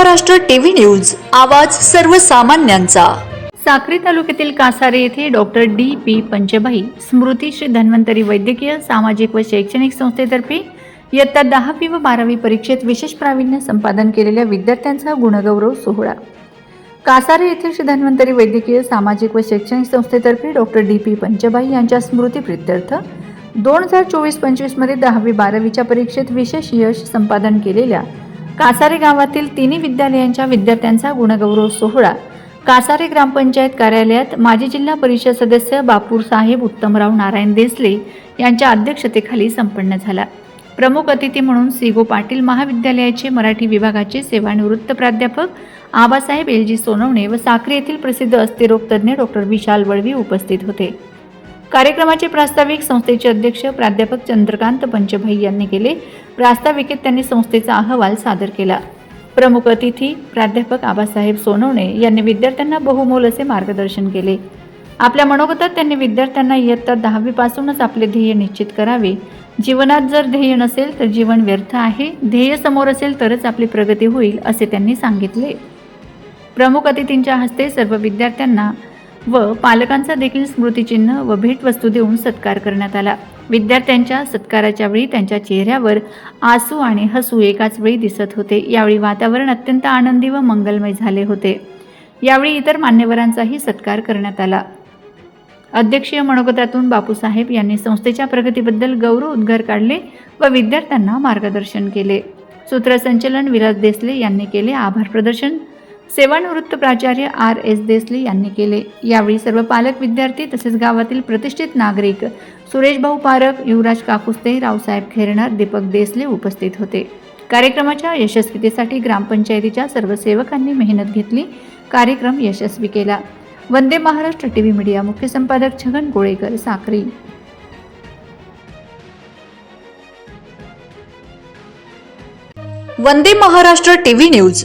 Maharashtra TV news आवाज सर्वसामान्यांचा. साक्री तालुक्यातील कासारे येथे डॉक्टर डी पी पंचभाई स्मृती श्री धन्वंतरी वैद्यकीय सामाजिक व शैक्षणिक संस्थेतर्फे इयत्ता दहावी व बारावी परीक्षेत विशेष प्रावीण्य संपादन केलेल्या विद्यार्थ्यांचा गुणगौरव सोहळा. कासारे येथील श्री धन्वंतरी वैद्यकीय सामाजिक व शैक्षणिक संस्थेतर्फे डॉक्टर डी पी पंचबाई यांच्या स्मृतीप्रित्यर्थ दोन हजार चोवीस पंचवीसमध्ये दहावी बारावीच्या परीक्षेत विशेष यश संपादन केलेल्या कासारे गावातील तिन्ही विद्यालयांच्या विद्यार्थ्यांचा गुणगौरव सोहळा. कासारे ग्रामपंचायत कार्यालयात माजी जिल्हा परिषद सदस्य बापूर साहेब उत्तमराव नारायण देसले यांच्या अध्यक्षतेखाली संपन्न झाला. प्रमुख अतिथी म्हणून सिगो पाटील महाविद्यालयाचे मराठी विभागाचे सेवानिवृत्त प्राध्यापक आबासाहेब एलजी सोनवणे व साक्री येथील प्रसिद्ध अस्थिरोग तज्ज्ञ डॉक्टर विशाल वळवी उपस्थित होते. कार्यक्रमाचे प्रास्ताविक संस्थेचे अध्यक्ष प्राध्यापक चंद्रकांत पंचभाई यांनी केले. प्रास्ताविकेत त्यांनी संस्थेचा अहवाल सादर केला. प्रमुख अतिथी प्राध्यापक आबासाहेब सोनवणे यांनी विद्यार्थ्यांना बहुमोल असे मार्गदर्शन केले. आपल्या मनोगतात त्यांनी विद्यार्थ्यांना इयत्ता दहावीपासूनच आपले ध्येय निश्चित करावे. जीवनात जर ध्येय नसेल तर जीवन व्यर्थ आहे. ध्येय समोर असेल तरच आपली प्रगती होईल असे त्यांनी सांगितले. प्रमुख अतिथींच्या हस्ते सर्व विद्यार्थ्यांना व पालकांचा देखील स्मृतिचिन्ह व भेटवस्तू देऊन सत्कार करण्यात आला. विद्यार्थ्यांच्या सत्काराच्या वेळी त्यांच्या चेहऱ्यावर आसू आणि हसू एकाच वेळी दिसत होते. यावेळी वातावरण अत्यंत आनंदी व मंगलमय झाले होते. यावेळी इतर मान्यवरांचाही सत्कार करण्यात आला. अध्यक्षीय मनोगतातून बापूसाहेब यांनी संस्थेच्या प्रगतीबद्दल गौरव उद्गार काढले व विद्यार्थ्यांना मार्गदर्शन केले. सूत्रसंचलन विराज देसले यांनी केले आभार प्रदर्शन. सेवानिवृत्त प्राचार्य आर एस देसले यांनी केले. यावेळी सर्व पालक विद्यार्थी तसेच गावातील प्रतिष्ठित नागरिक सुरेश भाऊ पारक युवराज काकुस्ते रावसाहेब खेरणार दीपक देसले उपस्थित होते. कार्यक्रमाच्या यशस्वीतेसाठी ग्रामपंचायतीच्या सर्व सेवकांनी मेहनत घेतली. कार्यक्रम यशस्वी केला. वंदे महाराष्ट्र टीव्ही मीडिया मुख्य संपादक छगन गोळेकर साखरी वंदे महाराष्ट्र टीव्ही न्यूज